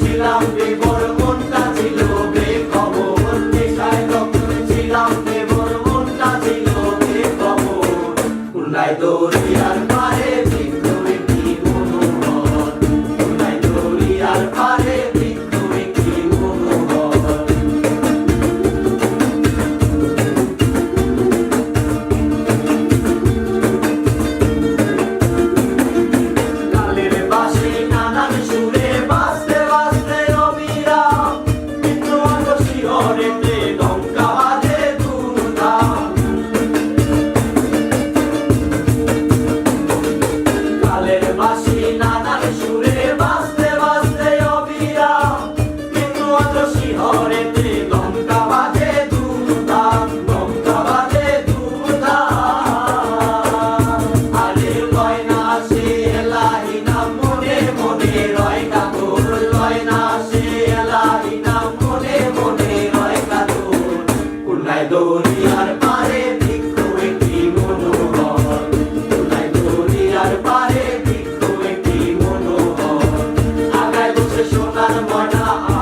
ছিলাম বিবর কোনটা ছিল বেখবর নেশায় দখল ছিলাম বেবর কোনটা ছিল বেখবর। উল্লায় দৌড়ে Lord, மனா